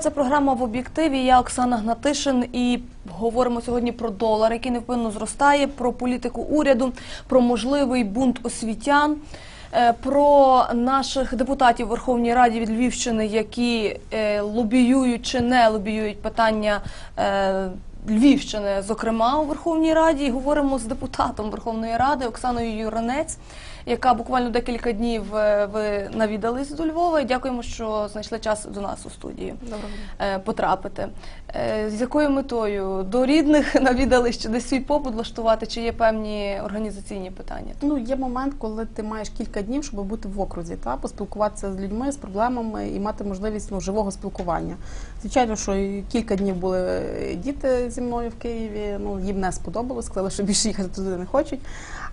Це програма в об'єктиві. Я Оксана Гнатишин і говоримо сьогодні про долар, який невпинно зростає, про політику уряду, про можливий бунт освітян, е, про наших депутатів Верховній Раді від Львівщини, які е, лобіюють чи не лобіюють питання. е, Львівщини, зокрема у Верховній Раді, говоримо з депутатом Верховної Ради Оксаною Юранець, яка буквально декілька днів е, ви навідались до Львова. І дякуємо, що знайшли час до нас у студії е, потрапити. Е, З якою метою до рідних навідались, чи десь свій побут влаштувати, чи є певні організаційні питання? Ну, є момент, коли ти маєш кілька днів, щоб бути в окрузі, та поспілкуватися з людьми, з проблемами і мати можливість ну, живого спілкування. Звичайно, що кілька днів були діти зі мною в Києві. Ну їм не сподобалось, сказали, що більше їхати туди не хочуть.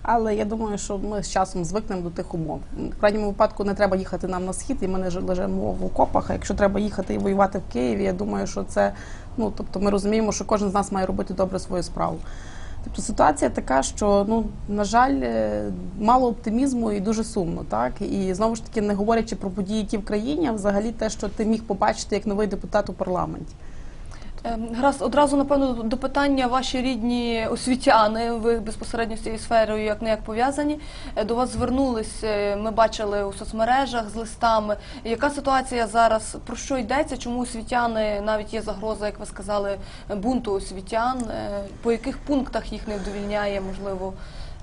Але я думаю, що ми з часом звикнемо до тих умов. В крайньому випадку не треба їхати нам на схід, і ми не жи- лежимо в окопах. А якщо треба їхати і воювати в Києві, я думаю, що це ну тобто ми розуміємо, що кожен з нас має робити добре свою справу. Тобто ситуація така, що ну на жаль, е, мало оптимізму і дуже сумно, так і знову ж таки не говорячи про події, які в країні, а взагалі те, що ти міг побачити як новий депутат у парламенті. Е, Гаразд, одразу напевно до питання ваші рідні освітяни. Ви безпосередньо з цією сферою як не як пов'язані. Е, До вас звернулись. е, Ми бачили у соцмережах з листами. Яка ситуація зараз? Про що йдеться? Чому освітяни навіть є загроза, як ви сказали, бунту освітян? Е, По яких пунктах їх не вдовільняє, можливо?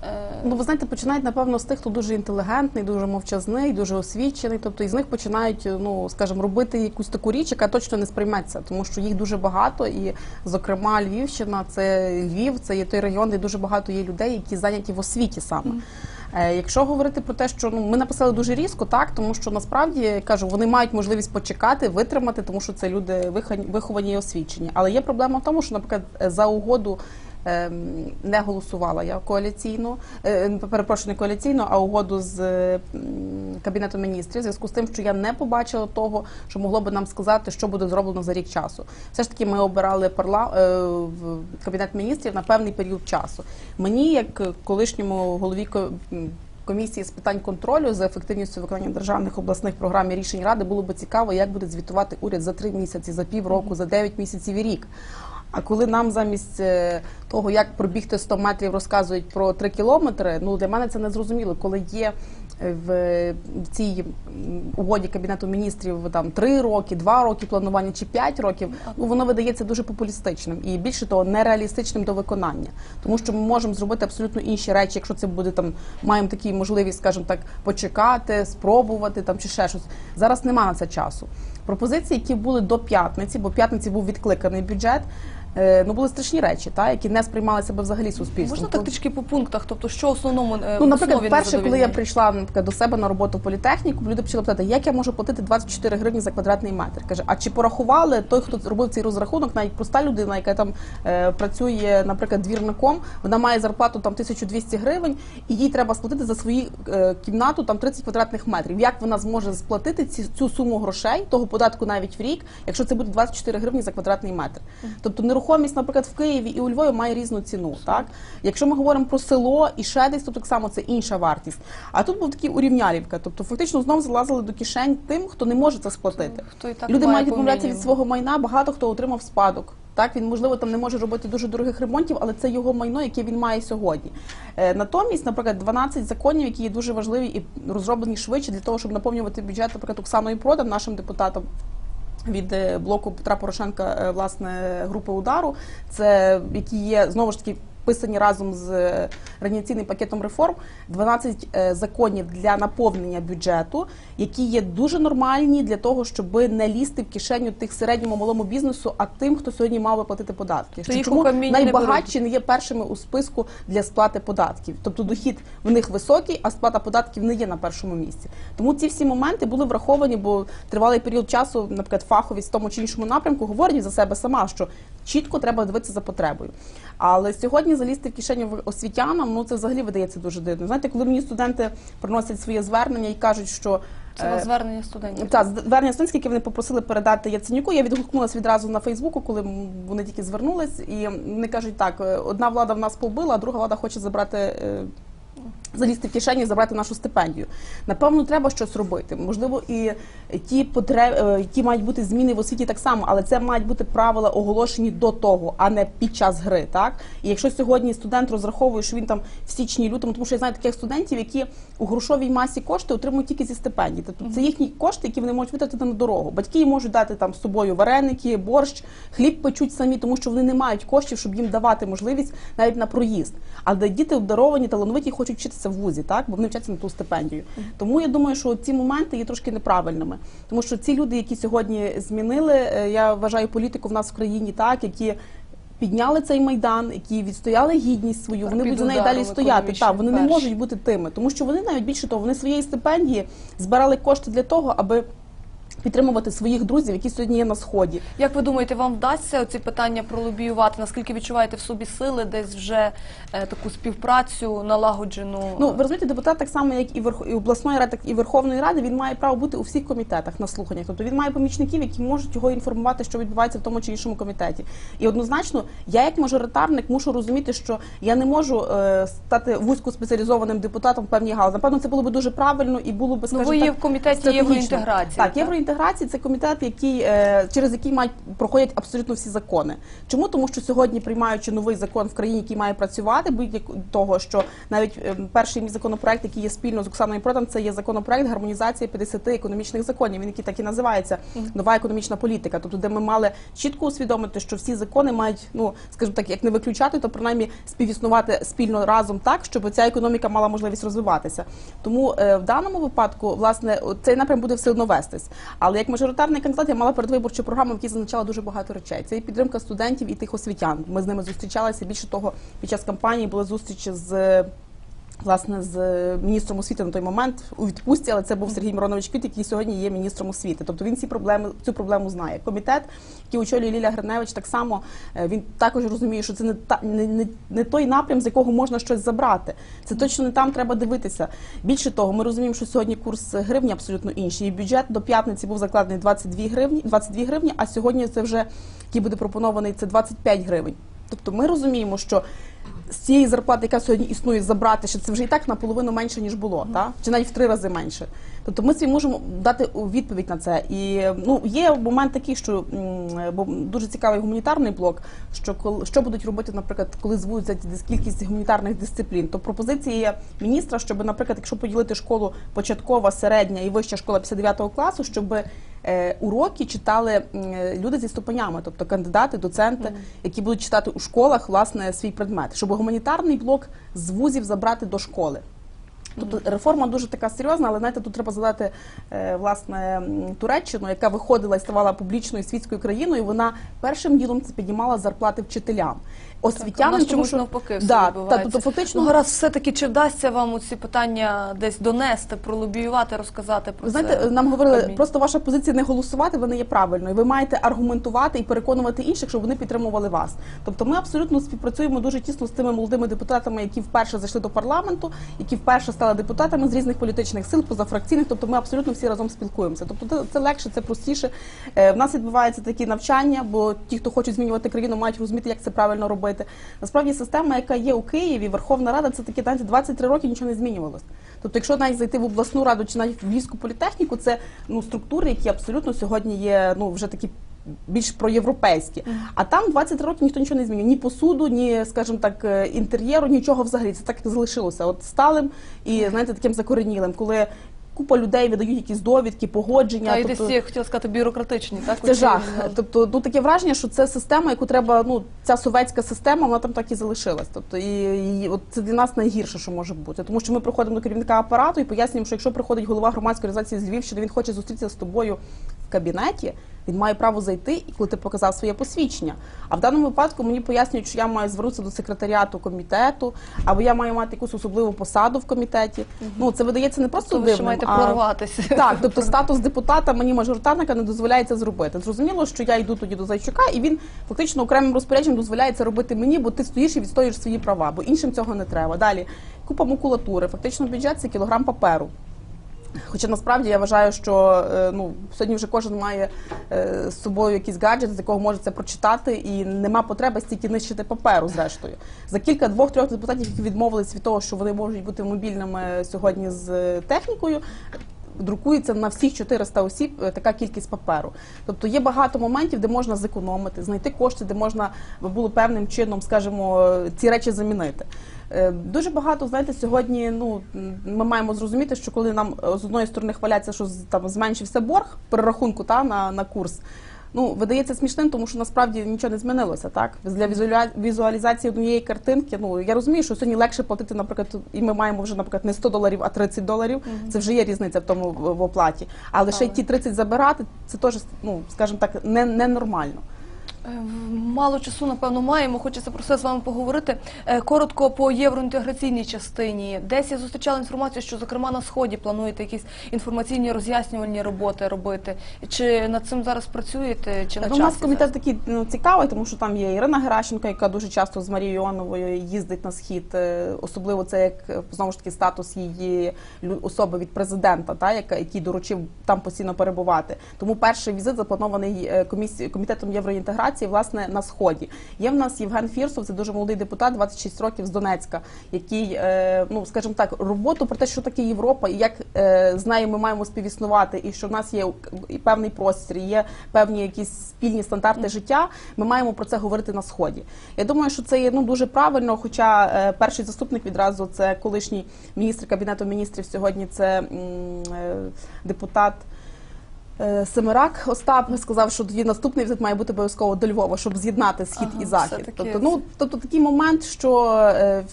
Е, Ну, ви знаєте, починають напевно з тих, хто дуже інтелігентний, дуже мовчазний, дуже освічений. Тобто із них починають, ну скажімо, робити якусь таку річ, яка точно не сприйметься, тому що їх дуже багато, і зокрема Львівщина, це Львів, це є той район, де дуже багато є людей, які зайняті в освіті саме. Е, Якщо говорити про те, що ну ми написали дуже різко, так тому що насправді я кажу, вони мають можливість почекати, витримати, тому що це люди виховані- виховані і освічені. Але є проблема в тому, що, наприклад, е, за угоду. Ем, Не голосувала я коаліційно, е, перепрошую, не коаліційно, а угоду з кабінетом міністрів. в Зв'язку з тим, що я не побачила того, що могло би нам сказати, що буде зроблено за рік часу. Все ж таки, ми обирали парла е, кабінет міністрів на певний період часу. Мені, як колишньому голові комісії з питань контролю за ефективністю виконання державних обласних програм і рішень ради, було би цікаво, як буде звітувати уряд за три місяці, за півроку, за дев'ять місяців і рік. А коли нам замість е, того, як пробігти 100 метрів, розказують про 3 кілометри, ну для мене це не зрозуміло. Коли є е, в, в цій угоді кабінету міністрів там 3 роки, 2 роки планування чи 5 років, ну воно видається дуже популістичним і більше того, нереалістичним до виконання, тому що ми можемо зробити абсолютно інші речі, якщо це буде там, маємо такі можливість, скажімо так, почекати, спробувати там чи ще щось. Зараз нема на це часу. Пропозиції, які були до п'ятниці, бо п'ятниці був відкликаний бюджет. Е, Ну, були страшні речі, та які не сприймали себе взагалі суспільством. Можна так трішки по пунктах? Тобто, що основному е, Ну, наприклад, перше, коли я прийшла наприклад, до себе на роботу в політехніку, люди почали питати, як я можу платити 24 гривні за квадратний метр. Каже, а чи порахували той, хто зробив цей розрахунок, навіть проста людина, яка там е, працює, наприклад, двірником, вона має зарплату там 1200 гривень, і їй треба сплатити за свою е, кімнату там 30 квадратних метрів. Як вона зможе сплатити ці, цю суму грошей, того податку навіть в рік, якщо це буде 24 гривні за квадратний метр? Тобто нерухомість, наприклад, в Києві і у Львові має різну ціну. Так, якщо ми говоримо про село і ще десь, то так само це інша вартість. А тут був такий урівнялівка. Тобто, фактично знов залазили до кишень тим, хто не може це сплатити. Хто і так Люди має мають відмовлятися від свого майна. Багато хто отримав спадок. Так, він можливо там не може робити дуже дорогих ремонтів, але це його майно, яке він має сьогодні. Е, натомість, наприклад, 12 законів, які є дуже важливі і розроблені швидше для того, щоб наповнювати бюджет, наприклад, Оксаною Продан, нашим депутатом. Від е, блоку Петра Порошенка, е, власне, групи удару, це які є знову ж таки писані разом з е, реанімаційним пакетом реформ 12 е, законів для наповнення бюджету, які є дуже нормальні для того, щоб не лізти в кишеню тих середньому малому бізнесу, а тим, хто сьогодні мав би платити податки. У Чому каміння не найбагатші не є першими у списку для сплати податків? Тобто дохід в них високий, а сплата податків не є на першому місці. Тому ці всі моменти були враховані, бо тривалий період часу, наприклад, фаховість в тому чи іншому напрямку говорить за себе сама, що чітко треба дивитися за потребою. Але сьогодні залізти в кишеню освітянам, ну це взагалі видається дуже дивно. Знаєте, коли мені студенти приносять своє звернення і кажуть, що Це е, звернення студентів. так, звернення студентське, яке вони попросили передати Яценюку. Я відгукнулася відразу на Фейсбуку, коли вони тільки звернулись, і вони кажуть, так, е, одна влада в нас побила, а друга влада хоче забрати е, залізти в кишені і забрати нашу стипендію. Напевно, треба щось робити. Можливо, і ті потреби, ті мають бути зміни в освіті так само, але це мають бути правила оголошені до того, а не під час гри. Так і якщо сьогодні студент розраховує, що він там в січні, лютому, тому що я знаю таких студентів, які у грошовій масі кошти отримують тільки зі стипендій. Тобто це їхні кошти, які вони можуть витратити на дорогу. Батьки їм можуть дати там з собою вареники, борщ, хліб печуть самі, тому що вони не мають коштів, щоб їм давати можливість навіть на проїзд. Але діти обдаровані, талановиті хочуть вчитися в вузі, так бо вони вчаться на ту стипендію. Тому я думаю, що ці моменти є трошки неправильними, тому що ці люди, які сьогодні змінили, е, я вважаю політику в нас в країні, так які. Підняли цей майдан, які відстояли гідність свою, Так, вони будуть за неї далі стояти. Так, вони не можуть бути тими, тому що вони навіть більше того, вони своєї стипендії збирали кошти для того, аби підтримувати своїх друзів, які сьогодні є на сході. Як ви думаєте, вам вдасться ці питання пролобіювати? Наскільки відчуваєте в собі сили десь вже е, таку співпрацю налагоджену? Ну ви розумієте, депутат так само, як і верх і обласної ради, так і Верховної Ради, він має право бути у всіх комітетах на слуханнях. Тобто він має помічників, які можуть його інформувати, що відбувається в тому чи іншому комітеті. І однозначно, я як мажоритарник мушу розуміти, що я не можу е, стати вузькоспеціалізованим депутатом в певній галузі. Напевно, це було би дуже правильно і було б Ну, скажімо ви є так, в комітеті євроінтеграції. Так, євроінтеграції це комітет, який е, через який мають проходять абсолютно всі закони. Чому? Тому що сьогодні, приймаючи новий закон в країні, який має працювати, будь того, що навіть е, перший мій законопроект, який є спільно з Оксаною Продан, це є законопроект гармонізації 50 економічних законів. Він який так і називається нова економічна політика. Тобто, де ми мали чітко усвідомити, що всі закони мають, ну скажімо так, як не виключати, то принаймні співіснувати спільно разом так, щоб ця економіка мала можливість розвиватися. Тому е, в даному випадку, власне, цей напрям буде все одно вестись. Але як мажоритарний кандидат я мала передвиборчу програму, в якій зазначала дуже багато речей. Це і підтримка студентів і тих освітян. Ми з ними зустрічалися. Більше того, під час кампанії були зустрічі з. Власне, з міністром освіти на той момент у відпустці, але це був Сергій Миронович Квіт, який сьогодні є міністром освіти. Тобто він ці проблеми цю проблему знає. Комітет, який очолює Ліля Гриневич, так само е, він також розуміє, що це не та не, не, не той напрям, з якого можна щось забрати. Це точно не там треба дивитися. Більше того, ми розуміємо, що сьогодні курс гривні абсолютно інший. І бюджет до п'ятниці був закладений 22 гривні, 22 гривні, а сьогодні це вже який буде пропонований, це 25 гривень. Тобто ми розуміємо, що з цієї зарплати, яка сьогодні існує, забрати, що це вже і так наполовину менше, ніж було, та? чи навіть в три рази менше. Тобто ми собі можемо дати відповідь на це. І ну, є момент такий, що бо дуже цікавий гуманітарний блок, що коли що будуть робити, наприклад, коли зводиться кількість гуманітарних дисциплін, то пропозиція є міністра, щоб, наприклад, якщо поділити школу початкова, середня і вища школа 59 класу, щоб е, уроки читали люди зі ступенями, тобто кандидати, доценти, які будуть читати у школах власне свій предмет, щоб гуманітарний блок з вузів забрати до школи. Тобто реформа дуже така серйозна, але знаєте, тут треба згадати е, власне Туреччину, яка виходила і ставала публічною світською країною. Вона першим ділом це піднімала зарплати вчителям. Освітянам, нас чомусь навпаки все да, та, відбувається. тобто фактично Ну, гаразд, все-таки чи вдасться вам ці питання десь донести, пролобіювати, розказати про Ви знаєте, це? нам говорили, Кабмін? просто ваша позиція не голосувати, вона є правильною. Ви маєте аргументувати і переконувати інших, щоб вони підтримували вас. Тобто ми абсолютно співпрацюємо дуже тісно з тими молодими депутатами, які вперше зайшли до парламенту, які вперше стали депутатами з різних політичних сил, позафракційних. Тобто ми абсолютно всі разом спілкуємося. Тобто це, це легше, це простіше. Е, в нас відбуваються такі навчання, бо ті, хто хочуть змінювати країну, мають розуміти, як це правильно робити. Насправді система, яка є у Києві, Верховна Рада, це такі знаєте, 23 роки нічого не змінювалось. Тобто, якщо навіть зайти в обласну раду чи навіть в Львівську політехніку, це ну структури, які абсолютно сьогодні є ну вже такі. Більш проєвропейські, а там 23 роки ніхто нічого не змінює. Ні посуду, ні, скажімо так, е, інтер'єру, нічого взагалі. Це так і залишилося. От сталим і знаєте, таким закоренілим, коли купа людей видають якісь довідки, погодження. Та й тобто- я хотіла сказати, бюрократичні, так? це жах. ну, Тобто, ну таке враження, що це система, яку треба. Ну ця совєтська система, вона там так і залишилась. Тобто, і, і от це для нас найгірше, що може бути, тому що ми приходимо до керівника апарату і пояснюємо, що якщо приходить голова громадської організації з Львівщини, він хоче зустрітися з тобою в кабінеті. Він має право зайти, і коли ти показав своє посвідчення. А в даному випадку мені пояснюють, що я маю звернутися до секретаріату комітету, або я маю мати якусь особливу посаду в комітеті. Ну це видається не просто То ви ще маєте а... прорватися. Так, тобто статус депутата мені мажоритарника не дозволяє це зробити. Зрозуміло, що я йду тоді до Зайчука, і він фактично окремим розпорядженням дозволяє це робити мені, бо ти стоїш і відстоюєш свої права, бо іншим цього не треба. Далі купа макулатури, фактично бюджет це кілограм паперу. Хоча насправді я вважаю, що е, ну сьогодні вже кожен має е, з собою якийсь гаджет, з якого може це прочитати, і нема потреби стільки нищити паперу. Зрештою, за кілька двох-трьох депутатів, які відмовились від того, що вони можуть бути мобільними сьогодні з е, технікою. Друкується на всіх 400 осіб така кількість паперу. Тобто є багато моментів, де можна зекономити, знайти кошти, де можна було певним чином, скажімо, ці речі замінити. Е, Дуже багато, знаєте, сьогодні ну ми маємо зрозуміти, що коли нам е, з одної сторони хваляться, що там зменшився борг перерахунку та на, на курс. Ну, видається смішним, тому що насправді нічого не змінилося, так? Для візуалізації однієї картинки. Ну я розумію, що сьогодні легше платити, наприклад, і ми маємо вже, наприклад, не 100 доларів, а 30 доларів. Це вже є різниця в тому в, оплаті. Але ще й ті 30 забирати, це теж, ну скажімо так, не, ненормально. Е, Мало часу, напевно, маємо. Хочеться про це з вами поговорити. Е, Коротко по євроінтеграційній частині. Десь я зустрічала інформацію, що зокрема на сході плануєте якісь інформаційні роз'яснювальні роботи робити. Чи над цим зараз працюєте? Чи на Ну, у нас комітет такий ну, цікавий, тому що там є Ірина Геращенко, яка дуже часто з Марією Іоновою їздить на схід. Е, Особливо це як е, знову ж таки статус її особи від президента, та яка який доручив там постійно перебувати. Тому перший візит запланований е, комітетом євроінтеграції власне на сході. Є в нас Євген Фірсов, це дуже молодий депутат, 26 років з Донецька, який, е, ну скажімо так, роботу про те, що таке Європа, і як е, з нею ми маємо співіснувати, і що в нас є і певний простір, і є певні якісь спільні стандарти життя. Ми маємо про це говорити на сході. Я думаю, що це є ну дуже правильно. Хоча е, перший заступник відразу це колишній міністр кабінету міністрів. Сьогодні це депутат. Е, Семирак Остап сказав, що тоді наступний візит має бути обов'язково до Львова, щоб з'єднати схід Ага, і захід. Тобто, ну тобто такий момент, що е,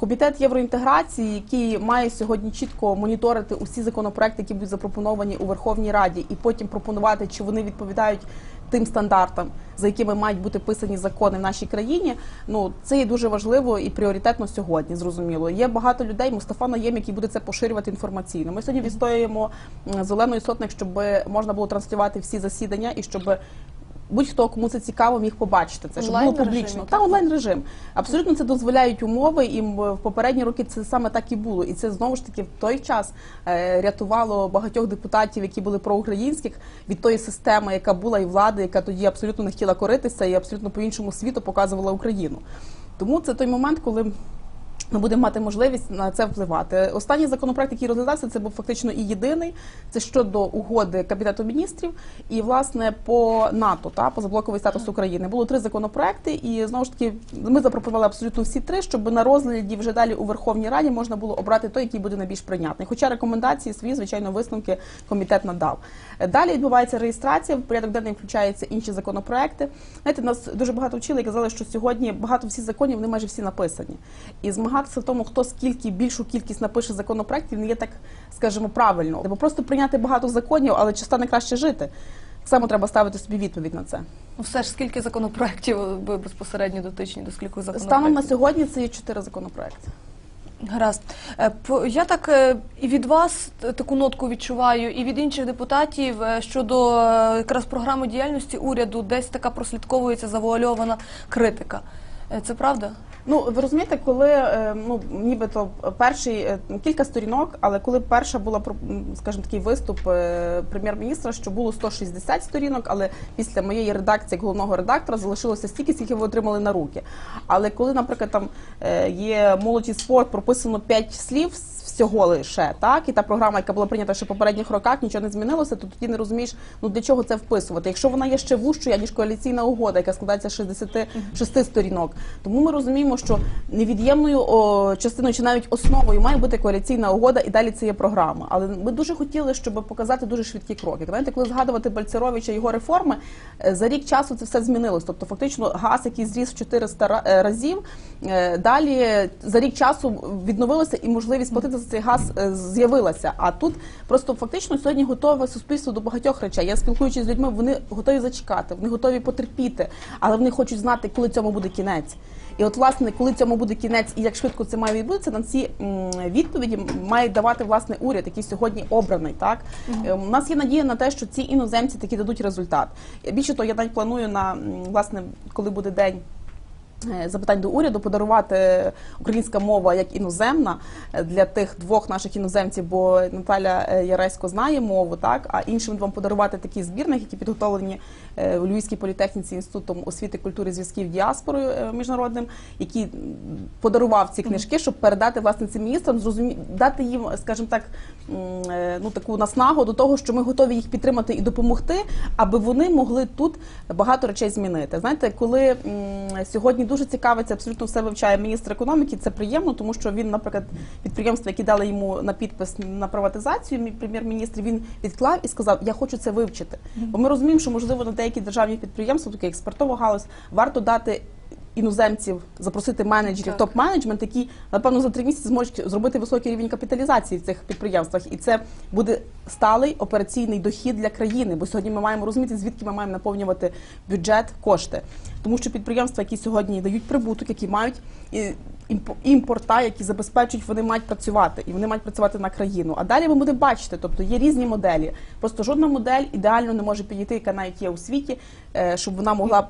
Комітет євроінтеграції, який має сьогодні чітко моніторити усі законопроекти, які будуть запропоновані у Верховній Раді, і потім пропонувати, чи вони відповідають тим стандартам, за якими мають бути писані закони в нашій країні. Ну це є дуже важливо і пріоритетно сьогодні. Зрозуміло. Є багато людей. Мустафа Наєм, який буде це поширювати інформаційно. Ми сьогодні відстоюємо зеленої Сотник, щоб можна було транслювати всі засідання і щоб. Будь-хто, кому це цікаво, міг побачити це, щоб було публічно. Та онлайн режим. Абсолютно це дозволяють умови, і в попередні роки це саме так і було. І це знову ж таки в той час е, рятувало багатьох депутатів, які були проукраїнських, від тої системи, яка була, і влади, яка тоді абсолютно не хотіла коритися і абсолютно по іншому світу показувала Україну. Тому це той момент, коли. Ми будемо мати можливість на це впливати. Останній законопроект, який розглядався, це був фактично і єдиний. Це щодо угоди Кабінету міністрів і власне по НАТО та по заблоковий статус України. Було три законопроекти, і знову ж таки ми запропонували абсолютно всі три, щоб на розгляді вже далі у Верховній Раді можна було обрати той, який буде найбільш прийнятний. Хоча рекомендації свої, звичайно, висновки комітет надав. Далі відбувається реєстрація. В порядок денний включаються інші законопроекти. Знаєте, нас дуже багато вчили і казали, що сьогодні багато всіх законів вони майже всі написані. І змагатися в тому, хто скільки більшу кількість напише законопроектів, не є так, скажімо, правильно. Бо просто прийняти багато законів, але чи стане краще жити? Само треба ставити собі відповідь на це. Ну, все ж скільки законопроєктів ви безпосередньо дотичні до скількох законопроєктів? Станом на сьогодні це є чотири законопроекти. Гаразд. Е, Я так е, і від вас таку нотку відчуваю, і від інших депутатів е, щодо якраз програми діяльності уряду, десь така прослідковується завуальована критика. Це правда? Ну ви розумієте, коли е, ну нібито перший е, кілька сторінок, але коли перша була скажімо, такий виступ е, прем'єр-міністра, що було 160 сторінок, але після моєї редакції головного редактора залишилося стільки, скільки ви отримали на руки. Але коли, наприклад, там є молодь і спорт, прописано 5 слів всього лише так, і та програма, яка була прийнята ще в попередніх роках, нічого не змінилося, то тоді не розумієш, ну для чого це вписувати. Якщо вона є ще вужчою, ніж коаліційна угода, яка складається з 66 сторінок. Тому ми розуміємо, що невід'ємною частиною чи навіть основою має бути коаліційна угода, і далі це є програма. Але ми дуже хотіли, щоб показати дуже швидкі кроки. Знаєте, коли згадувати Бальцеровича його реформи, е, за рік часу це все змінилось. Тобто, фактично, газ, який зріс в 400 е, разів, е, далі за рік часу відновилося і можливість платити за цей газ е, з'явилася. А тут просто фактично сьогодні готове суспільство до багатьох речей. Я спілкуючись з людьми, вони готові зачекати, вони готові потерпіти, але вони хочуть знати, коли цьому буде кінець. І от, власне, коли цьому буде кінець і як швидко це має відбутися, на ці відповіді має давати власне уряд, який сьогодні обраний. Так Е, у нас є надія на те, що ці іноземці таки дадуть результат. Більше того, я навіть планую на власне, коли буде день запитань до уряду подарувати українська мова як іноземна. Е, для тих двох наших іноземців, бо Наталя е, Яресько знає мову, так? А іншим вам подарувати такі збірник, які підготовлені е, у Львівській політехніці інститутом освіти, культури, зв'язків діаспорою е, міжнародним, який подарував ці книжки, щоб передати власне цим міністрам, зрозумі... дати їм, скажімо так, е, ну таку наснагу до того, що ми готові їх підтримати і допомогти, аби вони могли тут багато речей змінити. Знаєте, коли сьогодні дуже цікавиться, абсолютно все вивчає міністр економіки, це приємно, тому що він, наприклад, підприємства, які дали йому на підпис на приватизацію, мій прем'єр-міністр, він відклав і сказав: Я хочу це вивчити. Бо ми розуміємо, що можливо на деякі державні підприємства, такі як експортова галузь, варто дати. Іноземців запросити менеджерів, топ-менеджмент, які напевно за три місяці зможуть зробити високий рівень капіталізації в цих підприємствах, і це буде сталий операційний дохід для країни. Бо сьогодні ми маємо розуміти, звідки ми маємо наповнювати бюджет, кошти, тому що підприємства, які сьогодні дають прибуток, які мають і- імпорта, які забезпечують, вони мають працювати і вони мають працювати на країну. А далі ми будемо бачити, тобто є різні моделі. Просто жодна модель ідеально не може підійти, яка навіть є у світі, е, щоб вона могла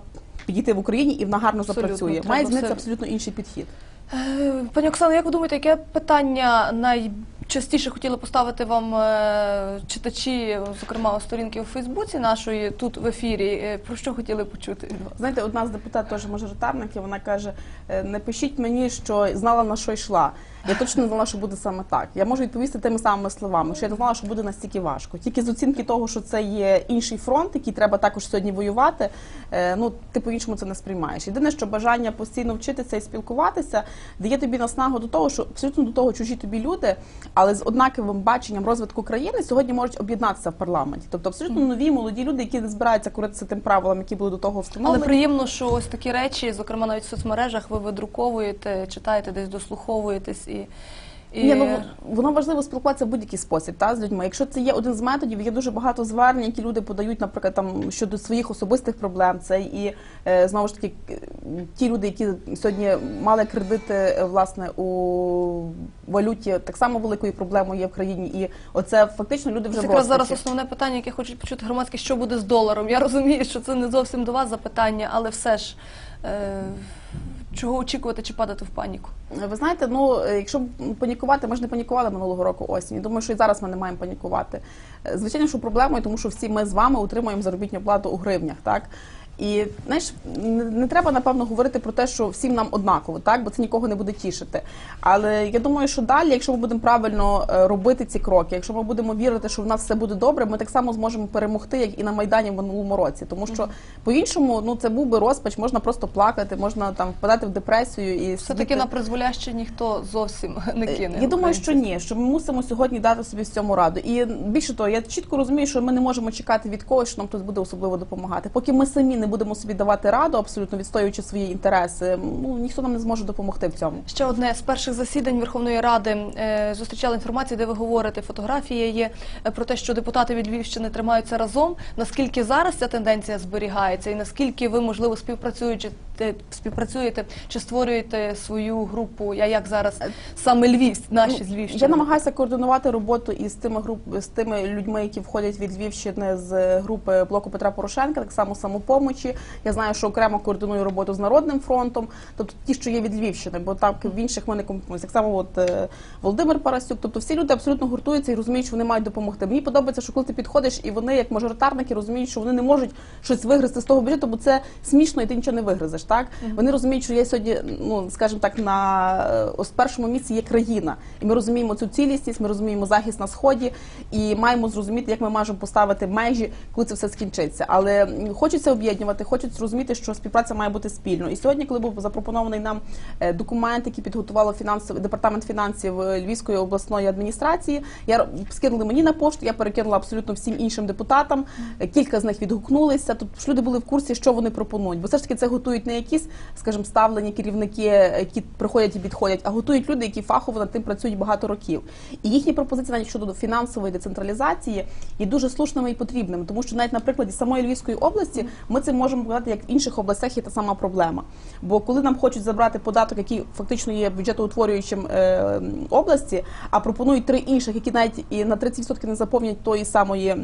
підійти в Україні і вона гарно Абсолютно, запрацює. Має змінитися все- абсолютно інший підхід. Е, Пані Оксано, як ви думаєте, яке питання найчастіше хотіли поставити вам е, читачі, зокрема у сторінки у Фейсбуці нашої тут в ефірі? Е, Про що хотіли почути? Знаєте, одна з депутатів теж мажоритарників, вона каже: «Е, не пишіть мені, що знала на що йшла. Я точно не знала, що буде саме так. Я можу відповісти тими самими словами, що я не знала, що буде настільки важко. Тільки з оцінки того, що це є інший фронт, який треба також сьогодні воювати. е, Ну ти по-іншому це не сприймаєш. Єдине, що бажання постійно вчитися і спілкуватися дає тобі наснагу до того, що абсолютно до того чужі тобі люди, але з однаковим баченням розвитку країни сьогодні можуть об'єднатися в парламенті. Тобто абсолютно нові молоді люди, які не збираються коритися тим правилам, які були до того Але встановлені. приємно, що ось такі речі, зокрема навіть в соцмережах, ви видруковуєте, читаєте, десь дослуховуєтесь і. І... Ні, ну воно важливо спілкуватися в будь-який спосіб та з людьми. Якщо це є один з методів, є дуже багато звернень, які люди подають, наприклад, там щодо своїх особистих проблем. Це і е, знову ж таки ті люди, які сьогодні мали кредити е, власне у валюті, так само великою проблемою є в країні. І оце фактично люди вже Це якраз зараз основне питання, яке хочуть почути громадські, що буде з доларом. Я розумію, що це не зовсім до вас запитання, але все ж е, чого очікувати чи падати в паніку? Ви знаєте, ну е, якщо панікувати, ми ж не панікували минулого року осінь. Думаю, що і зараз ми не маємо панікувати. Е, Звичайно, що проблемою, тому що всі ми з вами утримуємо заробітну плату у гривнях, так. І знаєш, не, не треба напевно говорити про те, що всім нам однаково, так бо це нікого не буде тішити. Але я думаю, що далі, якщо ми будемо правильно е, робити ці кроки, якщо ми будемо вірити, що в нас все буде добре, ми так само зможемо перемогти, як і на майдані в минулому році. Тому що по-іншому, ну це був би розпач, можна просто плакати, можна там впадати в депресію і Все таки на призволяще ніхто зовсім не кине. Е, я думаю, що ні, що ми мусимо сьогодні дати собі в цьому раду. І більше того, я чітко розумію, що ми не можемо чекати від когось, що нам хтось буде особливо допомагати. Поки ми самі не будемо собі давати раду, абсолютно відстоюючи свої інтереси, ну ніхто нам не зможе допомогти в цьому. Ще одне з перших засідань Верховної Ради е, зустрічали інформацію, де ви говорите, фотографія є е, про те, що депутати від Львівщини тримаються разом. Наскільки зараз ця тенденція зберігається, і наскільки ви можливо співпрацюючи співпрацюєте чи створюєте свою групу? Я як зараз саме Львів, наші з Львівщини? Ну, Я намагаюся координувати роботу із тими груп з тими людьми, які входять від Львівщини з групи блоку Петра Порошенка, так само самопомочі. Я знаю, що окремо координую роботу з народним фронтом, тобто ті, що є від Львівщини, бо так в інших ми не компонуємося. Так само, от е, Володимир Парасюк. Тобто всі люди абсолютно гуртуються і розуміють, що вони мають допомогти. Мені подобається, що коли ти підходиш, і вони, як мажоритарники, розуміють, що вони не можуть щось вигризти з того бюджету, бо це смішно, і ти нічого не вигризеш. Так вони розуміють, що є сьогодні, ну скажімо так, на е, ось першому місці є країна, і ми розуміємо цю цілісність, ми розуміємо захист на сході, і маємо зрозуміти, як ми можемо поставити межі, коли це все скінчиться. Але хочеться об'єднувати, хочуть розуміти, що співпраця має бути спільно. І сьогодні, коли був запропонований нам е, документ, який підготувало фінансовий департамент фінансів е, Львівської обласної адміністрації, я скинули мені на пошту, я перекинула абсолютно всім іншим депутатам. Кілька з них відгукнулися. Тобто люди були в курсі, що вони пропонують. Бо все ж таки це готують не якісь, скажімо, ставлені керівники, які приходять і відходять, а готують люди, які фахово над тим працюють багато років. І їхні пропозиції навіть щодо фінансової децентралізації є дуже слушними і потрібними, тому що навіть на прикладі самої Львівської області ми це можемо показати, як в інших областях є та сама проблема. Бо коли нам хочуть забрати податок, який фактично є бюджетоутворюючим е, області, а пропонують три інших, які навіть і на 30% не заповнять тої самої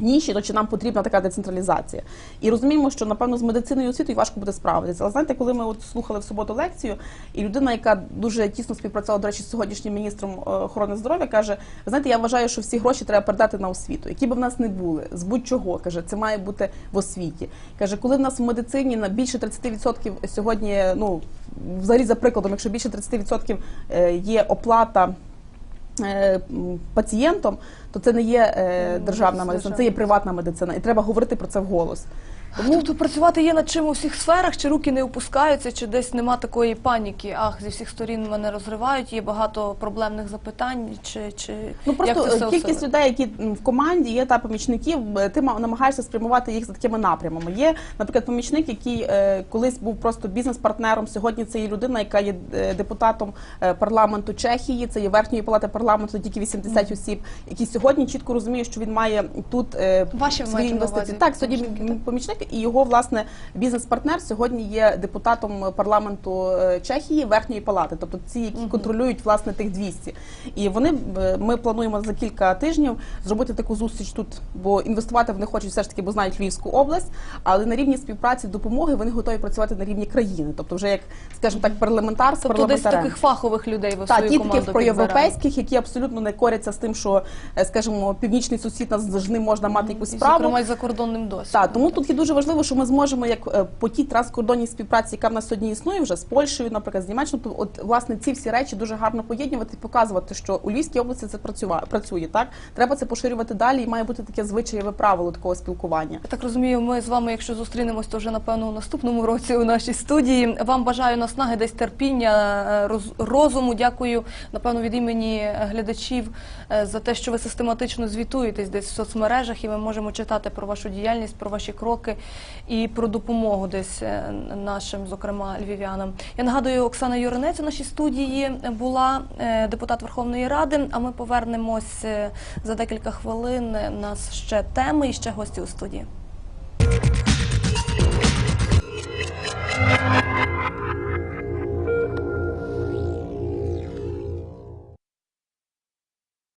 ніші, то чи нам потрібна така децентралізація. І розуміємо, що напевно з медициною і освітою важко буде справитися. Але знаєте, коли ми от слухали в суботу лекцію, і людина, яка дуже тісно співпрацювала, до речі, з сьогоднішнім міністром е, охорони здоров'я, каже: ви знаєте, я вважаю, що всі гроші треба передати на освіту, які б в нас не були, з будь-чого каже, це має бути в освіті. каже, коли в нас в медицині на більше 30% сьогодні, ну взагалі за прикладом, якщо більше 30% е, є оплата. Е, Пацієнтом, то це не є е, Ну, державна медицина, це є приватна медицина, і треба говорити про це вголос. Тому тобто працювати є над чим у всіх сферах, чи руки не опускаються, чи десь нема такої паніки. Ах, зі всіх сторін мене розривають, є багато проблемних запитань, чи, чи Ну як просто це все е, кількість усилити? людей, які в команді є та помічників, е, ти ма- намагаєшся спрямувати їх за такими напрямами. Є, наприклад, помічник, який е, колись був просто бізнес-партнером. Сьогодні це є людина, яка є е, депутатом е, парламенту Чехії. Це є верхньої палати парламенту, тільки 80 осіб, який сьогодні чітко розуміє, що він має тут е, Ваші свої інвестиції. увазі Так, сьогодні помічник і його власне бізнес-партнер сьогодні є депутатом парламенту е, Чехії верхньої палати, тобто ці, які контролюють власне тих 200. І вони е, ми плануємо за кілька тижнів зробити таку зустріч тут, бо інвестувати вони хочуть все ж таки, бо знають Львівську область, але на рівні співпраці допомоги вони готові працювати на рівні країни, тобто вже як скажімо так, парламентар з Тобто десь таких фахових людей ви в Так, команду таких проєвропейських, які абсолютно не коряться з тим, що, е, скажімо, північний сусід нас з ним можна мати якусь І, справу. Зокрема, і за кордонним досвідом. Так, тому тут є дуже важливо, що ми зможемо, як е, по тій транскордонній співпраці, яка в нас сьогодні існує, вже з Польщею, наприклад, з Німеччиною, то от власне ці всі речі дуже гарно поєднувати показувати, що у Львівській області це працює. Так треба це поширювати далі, і має бути таке звичаєве правило такого спілкування. Я так розумію, ми з вами, якщо зустрінемось, то вже напевно у наступному році у нашій студії. Вам бажаю наснаги, десь терпіння, е, роз- розуму. Дякую, напевно, від імені глядачів е, за те, що ви систематично звітуєтесь десь в соцмережах, і ми можемо читати про вашу діяльність, про ваші кроки і про допомогу десь е, нашим, зокрема, львів'янам. Я нагадую, Оксана Юринець у нашій студії була е, депутат Верховної Ради. А ми повернемось е, за декілька хвилин. У нас ще теми і ще гості у студії.